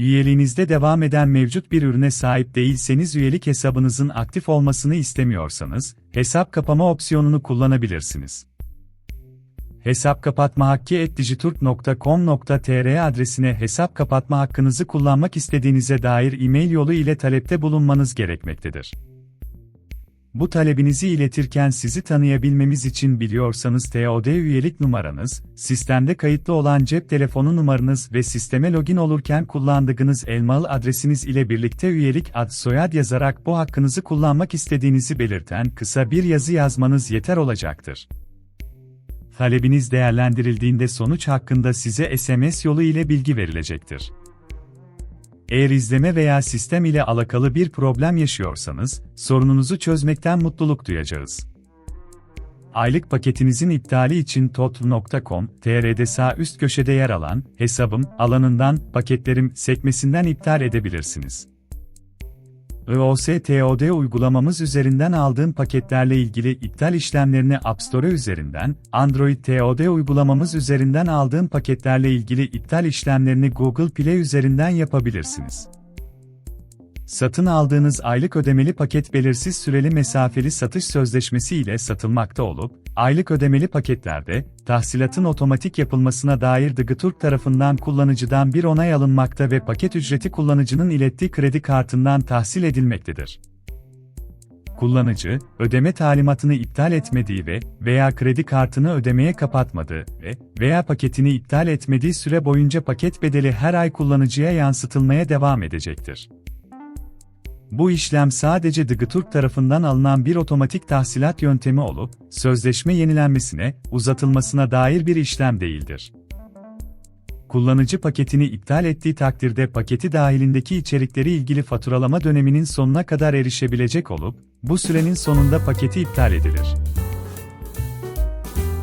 Üyeliğinizde devam eden mevcut bir ürüne sahip değilseniz üyelik hesabınızın aktif olmasını istemiyorsanız, hesap kapama opsiyonunu kullanabilirsiniz. Hesap kapatma hakkı.digiturk.com.tr adresine hesap kapatma hakkınızı kullanmak istediğinize dair e-mail yolu ile talepte bulunmanız gerekmektedir. Bu talebinizi iletirken sizi tanıyabilmemiz için biliyorsanız TOD üyelik numaranız, sistemde kayıtlı olan cep telefonu numaranız ve sisteme login olurken kullandığınız elmalı adresiniz ile birlikte üyelik ad soyad yazarak bu hakkınızı kullanmak istediğinizi belirten kısa bir yazı yazmanız yeter olacaktır. Talebiniz değerlendirildiğinde sonuç hakkında size SMS yolu ile bilgi verilecektir. Eğer izleme veya sistem ile alakalı bir problem yaşıyorsanız, sorununuzu çözmekten mutluluk duyacağız. Aylık paketinizin iptali için totl.com.tr'de sağ üst köşede yer alan hesabım alanından paketlerim sekmesinden iptal edebilirsiniz. IOS-TOD uygulamamız üzerinden aldığım paketlerle ilgili iptal işlemlerini App Store üzerinden, Android TOD uygulamamız üzerinden aldığım paketlerle ilgili iptal işlemlerini Google Play üzerinden yapabilirsiniz. Satın aldığınız aylık ödemeli paket belirsiz süreli mesafeli satış sözleşmesi ile satılmakta olup, aylık ödemeli paketlerde, tahsilatın otomatik yapılmasına dair Dıgıturk tarafından kullanıcıdan bir onay alınmakta ve paket ücreti kullanıcının ilettiği kredi kartından tahsil edilmektedir. Kullanıcı, ödeme talimatını iptal etmediği ve veya kredi kartını ödemeye kapatmadığı ve veya paketini iptal etmediği süre boyunca paket bedeli her ay kullanıcıya yansıtılmaya devam edecektir. Bu işlem sadece Dıgıturk tarafından alınan bir otomatik tahsilat yöntemi olup, sözleşme yenilenmesine, uzatılmasına dair bir işlem değildir. Kullanıcı paketini iptal ettiği takdirde paketi dahilindeki içerikleri ilgili faturalama döneminin sonuna kadar erişebilecek olup, bu sürenin sonunda paketi iptal edilir.